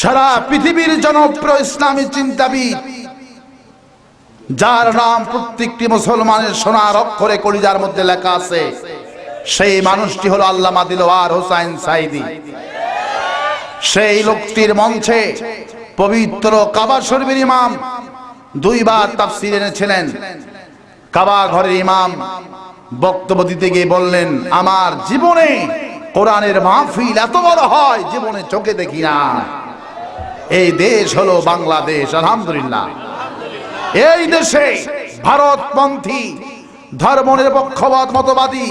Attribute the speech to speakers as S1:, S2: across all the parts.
S1: সারা পৃথিবীর জনপ্রিয় ইসলামী চিন্তাবিদ, যার নাম প্রত্যেকটি মুসলমানের সোনার অক্ষরে কলিজার মধ্যে লেখা আছে, সেই মানুষটি হলো আল্লামা দিলওয়ার হোসাইন সাইদি। সেই লোকটির মঞ্চে পবিত্র কাবা শরীফের ইমাম দুইবার তাফসির এনেছিলেন। কাবা ঘরের ইমাম বক্তব্য দিতে গিয়ে বললেন, আমার জীবনে কোরআনের মাহফিল এত বড় হয়, জীবনে চোখে দেখি না। এই দেশ হলো বাংলাদেশ, আলহামদুলিল্লাহ। এই দেশে ভারতপন্থী ধর্ম নিরপেক্ষবাদ মতবাদী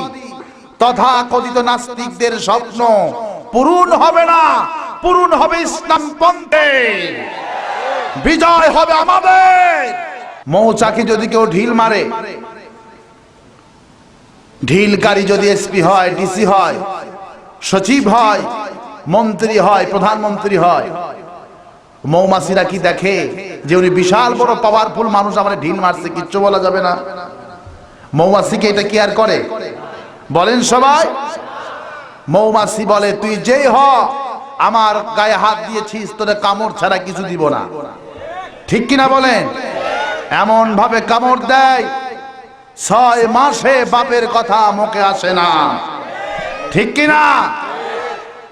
S1: তথা কথিত নাস্তিকদের স্বপ্ন পূরণ হবে না, পূরণ হবে ইসলাম পন্থে বিজয় হবে আমাদের। মৌচাকে যদি কেউ ঢিল মারে ঢিলকারী যদি এসপি হয়, ডিসি হয়, সচিব হয়, মন্ত্রী হয়, প্রধানমন্ত্রী হয় মৌমাছিরা কি দেখে যে উনি বিশাল বড় পাওয়ারফুল মানুষ? আমার ঢিল মারছে, কিচ্ছু বলা যাবে না। মৌমাছিকে এটা কেয়ার করে? বলেন সবাই। মৌমাছি বলে, তুই যেই হ, আমার গায়ে হাত দিয়েছিস, তোরে কামড় ছাড়া কিছু দিব না। ঠিক কিনা বলেন? এমন ভাবে কামড় দেয়, ছয় মাসে বাপের কথা মুখে আসে না। ঠিক কিনা?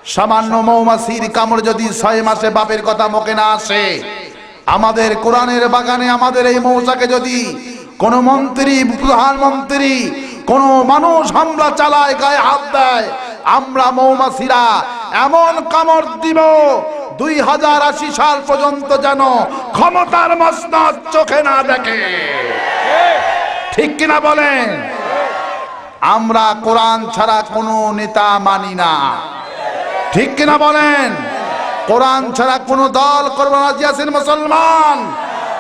S1: সামান্য মৌমাছির কামড় যদি ছয় মাসে বাপের কথা মুখে না আসে, আমাদের কোরআনের বাগানে আমাদের এই মৌচাকে যদি কোন মন্ত্রী, প্রধানমন্ত্রী, কোন মানুষ হামলা চালায়, গায়ে হাত দেয়, আমরা মৌমাছিরা এমন কামড় দিব দুই হাজার আশি সাল পর্যন্ত যেন ক্ষমতার মসনদ চোখে না দেখে। ঠিক কিনা বলেন? আমরা কোরআন ছাড়া কোনো নেতা মানি না। ঠিক কিনা বলেন? কোরআন ছাড়া কোন দল করব রাজি আছেন মুসলমান।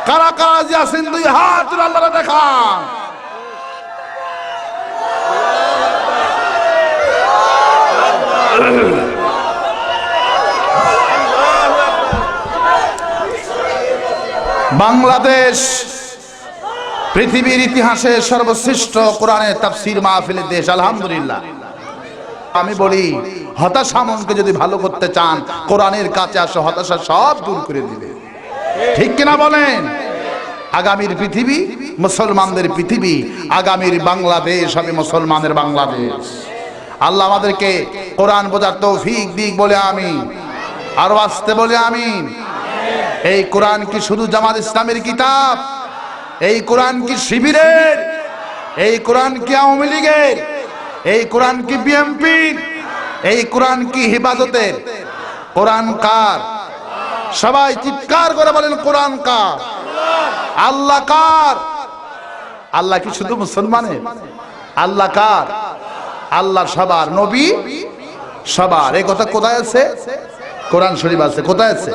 S1: কারা কারা রাজি আছেন দুই হাত দেখান? বাংলাদেশ পৃথিবীর ইতিহাসে সর্বশ্রেষ্ঠ কোরআনের তাফসির মাহফিলের দেশ, আলহামদুলিল্লাহ। আমি বলি, হতাশা মনকে যদি ভালো করতে চান, কোরআনের কাছে আসো হতাশা সব দূর করে দিবে। ঠিক কিনা বলেন? আগামীর পৃথিবী মুসলমানদের পৃথিবী, আগামীর বাংলাদেশ আমি মুসলমানের বাংলাদেশ। আল্লাহ আমাদেরকে কোরআন বোঝার তৌফিক দিক বলে আমি আরও আসতে বলে আমি এই কোরআন কি শুধু জামাত ইসলামের কিতাব? এই কোরআন কি শিবিরের? এই কোরআন কি আওয়ামী লীগের? এই কোরআন কি বিএমপি? এই কোরআন কি হিফাজতের? কোরআন কার? সবাই চিৎকার করে বলেন, কোরআন কার? আল্লাহ কার? আল্লাহ কি শুধু মুসলমানের? আল্লাহ কার? আল্লাহ সবার নবী, সবার। এই কথা কোথায় আছে? কোরআন শরীফ আছে, কোথায় আছে?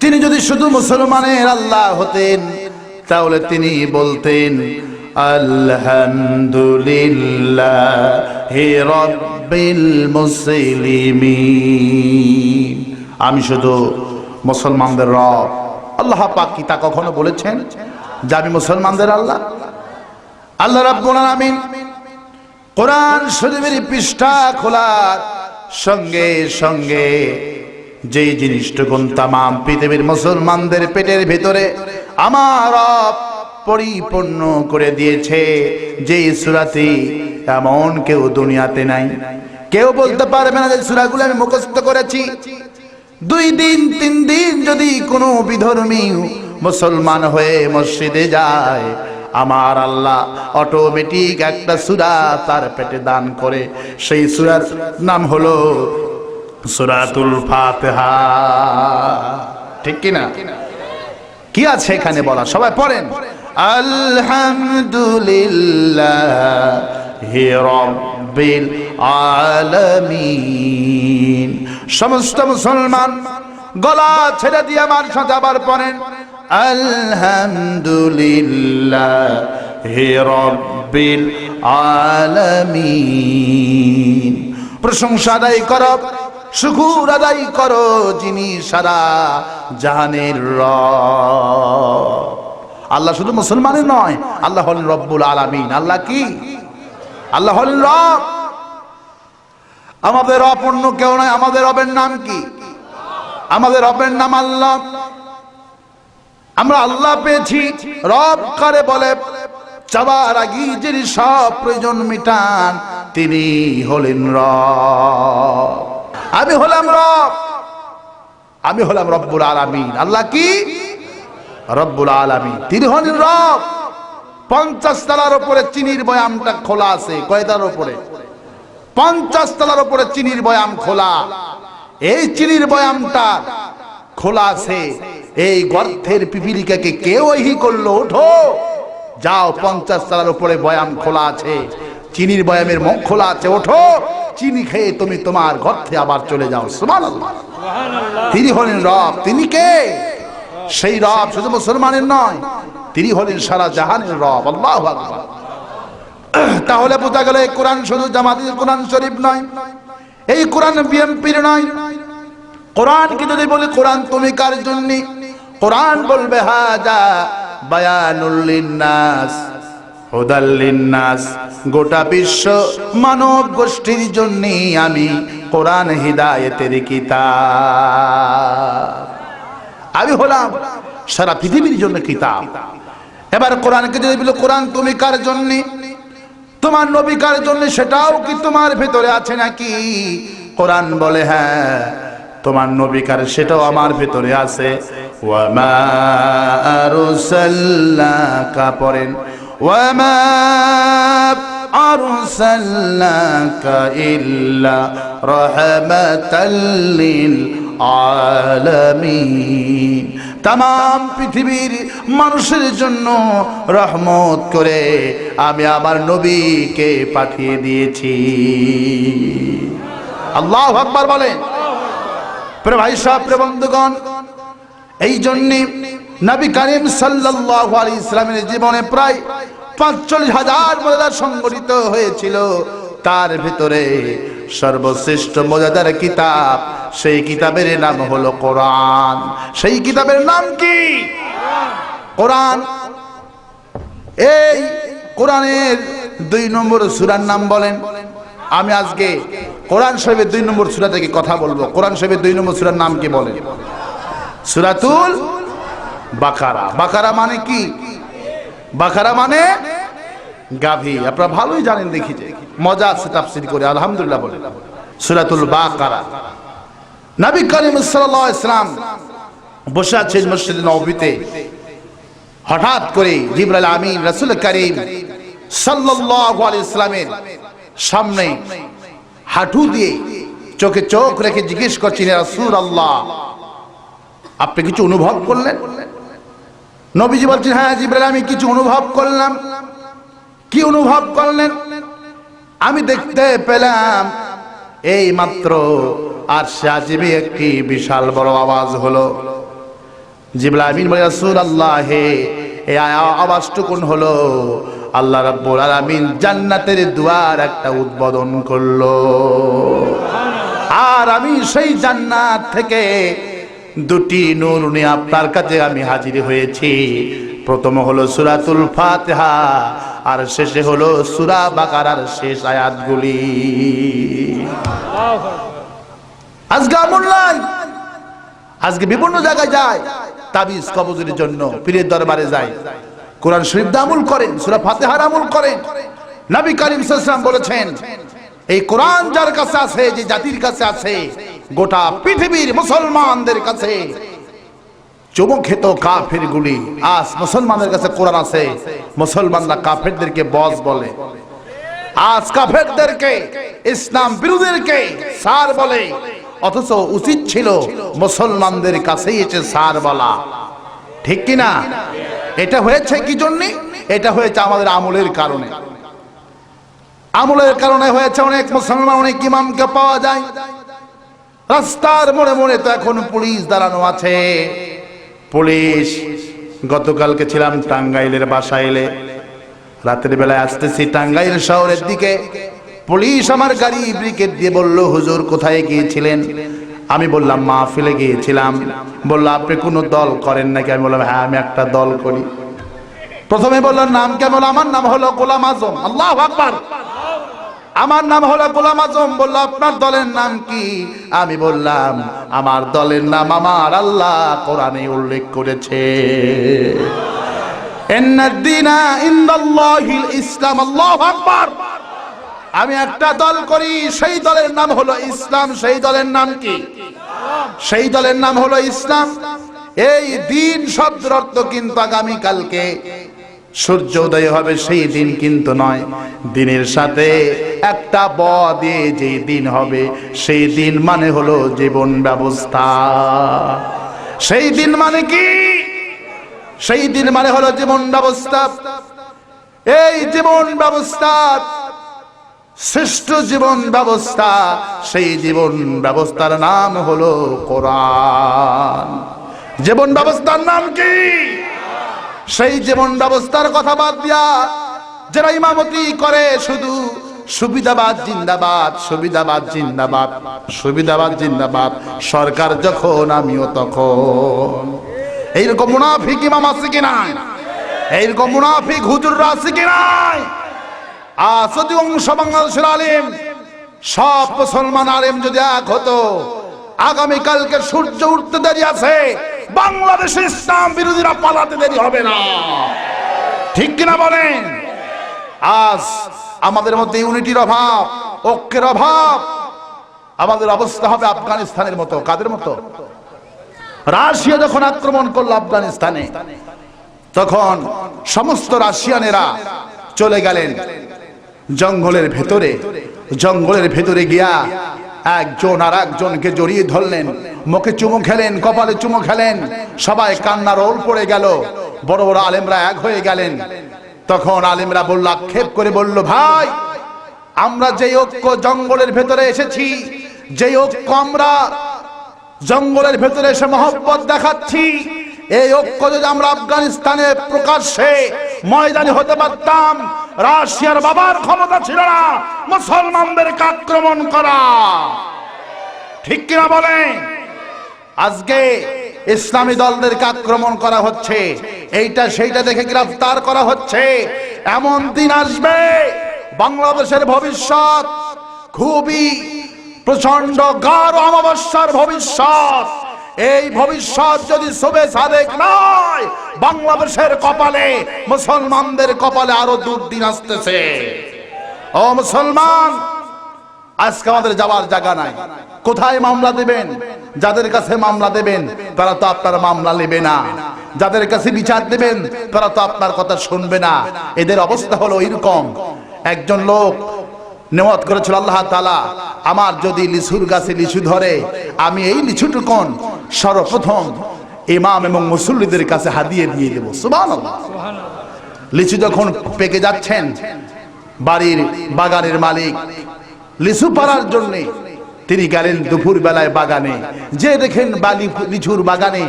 S1: তিনি যদি শুধু মুসলমানের আল্লাহ হতেন, তাহলে তিনি বলতেন আলহামদুলিল্লাহ হে রব্বিল মুসলিমিন। আমি শুধু মুসলমানদের রব। আল্লাহ পাক কি তা কখনো বলেছেন যে আমি মুসলমানদের আল্লাহ? আল্লাহ রাব্বুল আলামিন কোরআন শরীফের পৃষ্ঠা খোলার সঙ্গে সঙ্গে যে জিনিসটুকুন তামাম পৃথিবীর মুসলমানদের পেটের ভিতরে আমার পরিপূর্ণ করে দিয়েছে। যে সুরাতি এমন কেউ দুনিয়াতে নাই। কেউ বলতে পারবে না যে সুরাগুলো আমি মুখস্থ করেছি। দুই দিন, তিন দিন যদি কোনো বিধর্মী মুসলমান হয়ে মসজিদে যায়, আমার আল্লাহ অটোমেটিক একটা সুরা তার পেটে দান করে। সেই সুরার নাম হলো সুরাতুল ফাতিহা। ঠিক কি না কি আছে এখানে বলা? সবাই পড়েন। আলহামদুলিল্লাহ রব্বিল আলামিন। সমস্ত মুসলমান গলা ছেড়ে দিয়ে আমার সাথে আবার পড়েন। আলহামদুলিল্লাহ রব্বিল আলামিন। প্রশংসা আদায় করো, শুকুর আদায় করো যিনি সারা জাহানের রব। আল্লাহ শুধু মুসলমানের নয়, আল্লাহ হলেন রব্বুল আলামিন। আল্লাহ কি? আল্লাহ হলেন রব। আমাদের অপূর্ণ কেউ নয়, আমাদের রবের নাম কি? আমাদের রবের নাম আল্লাহ। আমরা আল্লাহ পেয়েছি, রব কারে বলে? চাবার আগি যিনি সব প্রয়োজন মিটান, তিনি হলেন রব। আমি হলাম রব। আমি হলাম রব্বুল আলামিন। আল্লাহ কি? রব্বুল আলামিন। তিনি হলেন রব, পঞ্চাশ তলার উপরে চিনির বয়ামটা খোলা আছে কয়তার উপরে? পঞ্চাশ তলার উপরে চিনির বয়াম খোলা। এই চিনির বয়ামটা খোলা আছে। এই গর্থের পিপিলিকাকে কেউ হি করল, ওঠো। যাও, পঞ্চাশ তলার উপরে বয়াম খোলা আছে। চিনির বয়ামের মুখ খোলা আছে, ওঠো। চিনি খেয়ে তুমি তোমার গর্থে আবার চলে যাও। সুবহানাল্লাহ। তিনি হলেন রব, তিনি কে? সেই রব শুধু মুসলমানের নয়, তিনি হলেন সারা জাহানের রব, আল্লাহ তাহলে বোঝা গেল এই কোরআন শুধু জামাতের কোরআন শরীফ নয়, এই কোরআন বিএমপির নয়। কোরআন কি যদি বলি, কোরআন তুমি কার জন্য? কোরআন বলবে, হাজা বায়ানুল লিন্নাস, হুদাল লিন্নাস। গোটা বিশ্ব মানব গোষ্ঠীর জন্য আমি কোরআন হিদায়েতের কিতাব। আমি হলাম সারা পৃথিবীর জন্য কিতাব। এবার কোরআনকে যদি বলো, কোরআন তুমি কার জন্য? তোমার নবী কার জন্য সেটাও কি তোমার ভেতরে আছে নাকি? কোরআন বলে হ্যাঁ তোমার নবী কার সেটাও আমার ভেতরে আছে। পড়েন, ওয়ামা আরসালনাকা ইল্লা আলামিন। তাম পৃথিবীর মানুষের জন্য রহমত করে আমি আমার নবীকে পাঠিয়ে দিয়েছি। আল্লাহ আকবার বলেন। প্রে ভাই সাহেব বন্ধুগণ, এই জন্যে নবী করিম সাল্লাল্লাহু আলাইহি ইসলামের জীবনে প্রায় পাঁচচল্লিশ হাজার মজাদার সংগঠিত হয়েছিল। তার ভিতরে সর্বশ্রেষ্ঠ মজাদার কিতাব, সেই কিতাবের নাম হলো কোরআন। সেই কিতাবের নাম কি? কোরআন। এই কোরআনের দুই নম্বর সুরার নাম বলেন। আমি আজকে কোরআন সাহেবের দুই নম্বর সুরা থেকে কথা বলব। কোরআন সাহেবের দুই নম্বর সুরার নাম কি বলেন? সুরাতুল বাকারা। বাকারা মানে কি? বাকারা মানে গাভী। আপনারা ভালোই জানেন দেখি যে। মজা আছে তাফসির করে, আলহামদুলিল্লাহ বলে। সুরাতুল বাকারা। নবী করিম সাল্লাল্লাহু বসে আছেন মসজিদ নববীতে। হঠাৎ করে জিবরাইল আমিন, রাসূল করিম সাল্লাল্লাহু আলাইহি ইসলামের সামনে হাঁটু দিয়ে চোখে চোখ রেখে জিজ্ঞেস করছেন রাসূল আল্লাহ আপনি কিছু অনুভব করলেন? নবীজি বলছেন হ্যাঁ জিবরাইল, আমি কিছু অনুভব করলাম। কি অনুভব করলেন? আমি দেখতে পেলাম। এই মাত্র আর সাজিবি একটি বিশাল বড় আওয়াজ হলো। জিবলা আওয়াজটুকুন হলো। আল্লাহ জান্নাতের দুয়ার একটা উদ্বোধন করল। আর আমি সেই জান্নাত থেকে দুটি আপনার কাছে আমি হাজির হয়েছি। প্রথম হলো সুরাতুল ফাতিহা আর শেষে হলো সুরা বাকারার শেষ আয়াতগুলি। আজকে আমল আজকে বিভিন্ন জায়গায় যায়, তাবিজ কবজের জন্য, পীরের দরবারে যায়। কোরআন শরীফ আমল করেন, সুরা ফাতিহার আমল করেন। নবী করিম সাল্লাল্লাহু বলেছেন, এই কোরআন যার কাছে আছে, যে জাতির কাছে আছে, গোটা পৃথিবীর মুসলমানদের কাছে চুমু খেত কাফের গুলি আজ মুসলমানদের কাছে কোরআন আছে। মুসলমানরা কাফেরদেরকে বস বলে। আজ কাফেরদেরকে, ইসলাম বিরোধীদেরকে সার বলে। অথচ উচিত ছিল মুসলমানদের কাছেই এসে সার বলা। ঠিক কি না? এটা হয়েছে কি জন্যে? এটা হয়েছে আমাদের আমলের কারণে। আমলের কারণে হয়েছে অনেক মুসলমান, অনেক ইমামকে পাওয়া যায়। রাস্তার মোড়ে মোড়ে তো এখন পুলিশ দাঁড়ানো আছে। পুলিশ। গতকালকে ছিলাম টাঙ্গাইলের বাসায় এলে রাতের বেলায় আসতেছি টাঙ্গাইল শহরের দিকে। পুলিশ আমার গাড়ি ব্রিকেট দিয়ে বলল, হুজুর, কোথায় গিয়েছিলেন? আমি বললাম, মাহফিলে গিয়েছিলাম। বলল, আপনি কোনো দল করেন নাকি? আমি বললাম হ্যাঁ আমি একটা দল করি। প্রথমে বললাম নাম কেমন? আমার নাম হলো গোলাম আজম। আল্লাহ আকবার। আমার নাম হলো গোলাম আজম, বলল, আপনার দলের নাম কি? আমি বললাম, আমার দলের নাম আমার আল্লাহ কোরআনে উল্লেখ করেছে। ইসলাম, আল্লাহু আমি একটা দল করি, সেই দলের নাম হলো ইসলাম, সেই দলের নাম কি? সেই দলের নাম হলো ইসলাম। এই দিন শব্দ অর্থ কিন্তু আগামী কালকে সূর্য উদয় হবে সেই দিন কিন্তু নয়। দিনের সাথে একটা ব দিয়ে যে দিন হবে, সেই দিন মানে হলো জীবন ব্যবস্থা। সেই দিন মানে কি? সেই দিন মানে হলো জীবন ব্যবস্থা। এই জীবন ব্যবস্থা শ্রেষ্ঠ জীবন ব্যবস্থা, সেই জীবন ব্যবস্থার নাম হলো কোরআন। জীবন ব্যবস্থার নাম কি? সেই জীবন ব্যবস্থার কথা বাদ দিয়া যারা ইমামতি করে, শুধু সুবিধাবাদ জিন্দাবাদ সুবিধাবাদ জিন্দাবাদ সুবিধাবাদ জিন্দাবাদ। সরকার যখন, আমিও তখন। এইরকম মুনাফিক ইমাম আছে কি নাই? এইরকম মুনাফিক হুজুররা আছে কি নাই? আজ অংশ বাংলাদেশের আলিম, সব মুসলমান আলিম যদি এক হতো আগামী কালকে সূর্য উঠতে দেরি আছে। বাংলাদেশে ইসলাম বিরোধীরা পালাতে দেরি হবে না। ঠিক কিনা বলেন? আজ আমাদের মধ্যে ইউনিটির অভাব, ঐক্যের অভাব। আমাদের অবস্থা হবে আফগানিস্তানের মতো। কাদের মতো? রাশিয়া যখন আক্রমণ করল আফগানিস্তানে, তখন সমস্ত রাশিয়ানেরা চলে গেলেন। জঙ্গলের ভেতরে জঙ্গলের ভেতরে গিয়া একজন আর একজনকে জড়িয়ে ধরলেন। মুখে চুমু খেলেন, কপালে চুমু খেলেন। সবাই কান্নার ওল পড়ে গেল। বড় বড় আলেমরা এক হয়ে গেলেন। তখন আলেমরা বলল, আক্ষেপ করে বলল, ভাই, আমরা যে ঐক্য জঙ্গলের ভেতরে এসেছি যে ঐক্য আমরা জঙ্গলের ভেতরে এসে মহব্বত দেখাচ্ছি, এই ঐক্য যদি আমরা আফগানিস্তানে প্রকাশ্যে ময়দানে হতে পারতাম রাশিয়ার বাবার ক্ষমতা ছিল না মুসলমানদেরকে আক্রমণ করা। ঠিক কিনা বলেন আজকে ইসলামী দলদেরকে আক্রমণ করা হচ্ছে, এইটা সেইটা দেখে গ্রেফতার করা হচ্ছে। এমন দিন আসবে, বাংলাদেশের ভবিষ্যৎ খুবই প্রচণ্ড গাঢ় অমাবস্যার ভবিষ্যৎ। এই ভবিষ্যৎ যদি শুভে সাদেক নয়, বাংলাদেশের কপালে, মুসলমানদের কপালে আরও দুর্দিন আসতেছে। ও মুসলমান, আজকে আমাদের যাওয়ার জায়গা নাই। কোথায় মামলা দেবেন? যাদের কাছে মামলা দেবেন, তারা তো আপনার মামলা নেবে না। যাদের কাছে বিচার দেবেন, তারা তো আপনার কথা শুনবে না। এদের অবস্থা হলো এরকম। একজন লোক নেওয়াত করেছিল আল্লাহ তালা আমার যদি লিচুর গাছে লিচু ধরে, আমি এই লিচুটুকন সর্বপ্রথম ইমাম এবং মুসল্লিদের কাছে হাদিয়ে দিয়ে দেবো। লিচু যখন পেকে যাচ্ছেন, বাড়ির বাগানের মালিক লিচু পাড়ার জন্য, তিনি গেলেন দুপুর বেলায় বাগানে। যে দেখেন বালি লিচুর বাগানে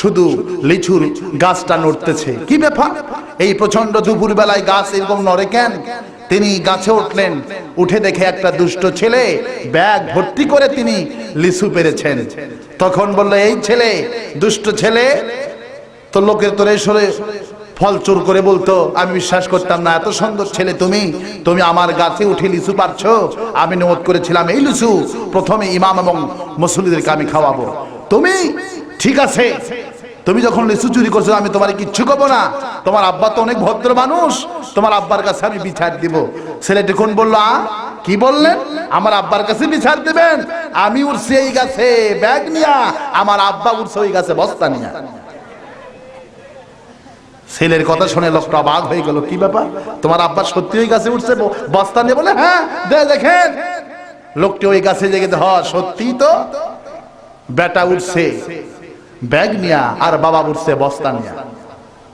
S1: শুধু লিচুর গাছটা নড়তেছে। কি ব্যাপার? এই প্রচণ্ড দুপুর বেলায় গাছ এরকম নড়ে কেন? তিনি গাছে উঠলেন। উঠে দেখে একটা দুষ্ট ছেলে ব্যাগ ভর্তি করে তিনি লিচু পেরেছেন। তখন বলল, এই ছেলে, দুষ্ট ছেলে তো লোকের তোরে সরে ফল চোর করে বলতো। আমি বিশ্বাস করতাম না, এত সুন্দর ছেলে তুমি। তুমি আমার গাছে উঠে লিচু পারছ আমি নোট করেছিলাম এই লিচু। প্রথমে ইমাম এবং মুসলিদেরকে আমি খাওয়াবো। তুমি, ঠিক আছে তুমি যখন লিচু চুরি করছ, আমি তোমার কিচ্ছু করব না। তোমার আব্বা তো অনেক ভদ্র মানুষ। তোমার আব্বার কাছে আমি বিচার দিব। ছেলেটি কোন বলল, আ? কি বললেন? আমার আব্বার কাছে বিচার দেবেন। আমি উঠছি এই গাছে, ব্যাগ নিয়া। আমার আব্বা উঠছে ওই গাছে, বস্তা নিয়া। ছেলের কথা শুনে লোকটা অবাক হয়ে গেল। কি ব্যাপার? তোমার আব্বা সত্যি ওই গাছে উঠছে বস্তা নিয়ে? বলে হ্যাঁ দেখেন। লোকটি ওই গাছে জেগে হ সত্যি তো। বেটা উঠছে ব্যাগ নিয়া আর বাবা উঠছে বস্তা নিয়া।